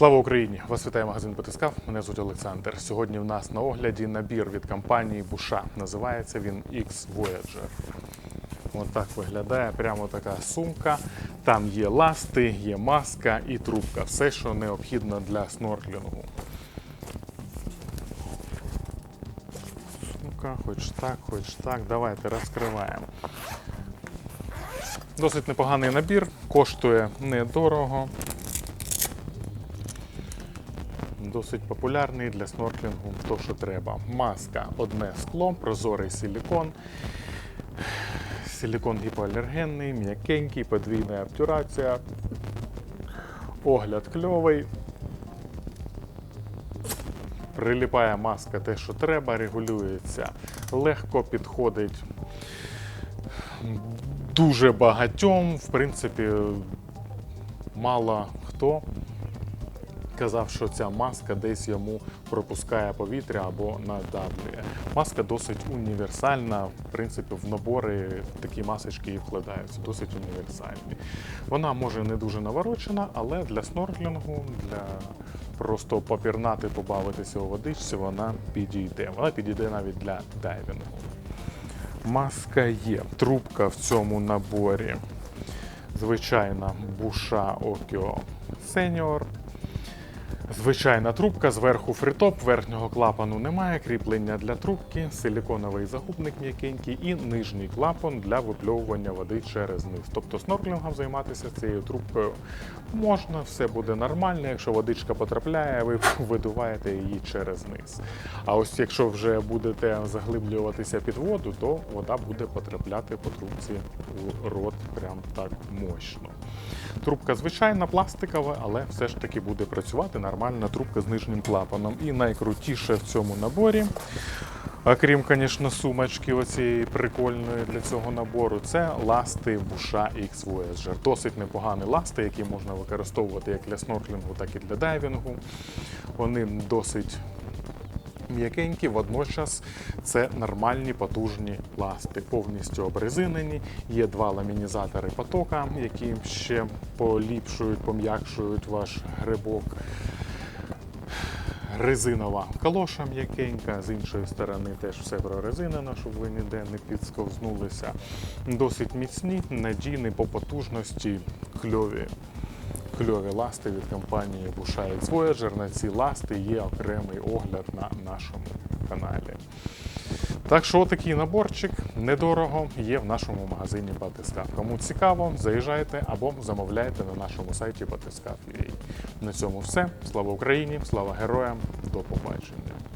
Слава Україні! Вас вітає магазин Батискав. Мене звуть Олександр. Сьогодні в нас на огляді набір від компанії Буша. Називається він X Voyager. Ось так виглядає прямо така сумка. Там є ласти, є маска і трубка. Все, що необхідно для снорклінгу. Сумка, хоч так, хоч так. Давайте розкриваємо. Досить непоганий набір, коштує недорого. Досить популярний для снорклінгу, то що треба. Маска, одне скло, прозорий силікон. Силікон гіпоалергенний, м'якенький, подвійна обтюрація. Огляд кльовий. Приліпає маска те, що треба, регулюється легко, підходить дуже багатьом. В принципі, мало хто казав, що ця маска десь йому пропускає повітря або надавлює. Маска досить універсальна. В принципі, в набори такі масочки і вкладаються, досить універсальні. Вона може не дуже наворочена, але для снорклінгу, для просто попірнати, побавитися у водичці, вона підійде. Вона підійде навіть для дайвінгу. Маска є. Трубка в цьому наборі. Звичайна буша Окіо Senior. Звичайна трубка, зверху фритоп, верхнього клапану немає, кріплення для трубки, силіконовий загубник м'якенький і нижній клапан для випльовування води через низ. Тобто снорклінгом займатися цією трубкою можна, все буде нормально. Якщо водичка потрапляє, ви видуваєте її через низ. А ось якщо вже будете заглиблюватися під воду, то вода буде потрапляти по трубці в рот прям так мощно. Трубка звичайна, пластикова, але все ж таки буде працювати нормальна трубка з нижнім клапаном. І найкрутіше в цьому наборі, окрім, звісно, сумочки оцієї прикольної для цього набору, це ласти Буша X Voyager. Досить непогані ласти, які можна використовувати як для снорклінгу, так і для дайвінгу. Вони досить м'якенькі, водночас це нормальні потужні ласти, повністю обрезинені. Є два ламінізатори потока, які ще поліпшують, пом'якшують ваш грибок. Резинова калоша м'якенька, з іншої сторони теж все прорезинено, щоб ви ніде не підсковзнулися. Досить міцні, надійні по потужності, кльові. Кльові ласти від компанії Бушаєць Voyager. На ці ласти є окремий огляд на нашому каналі. Так що такий наборчик недорого є в нашому магазині Батискав. Кому цікаво, заїжджайте або замовляйте на нашому сайті Батискаф.ua. На цьому все. Слава Україні, слава героям, до побачення.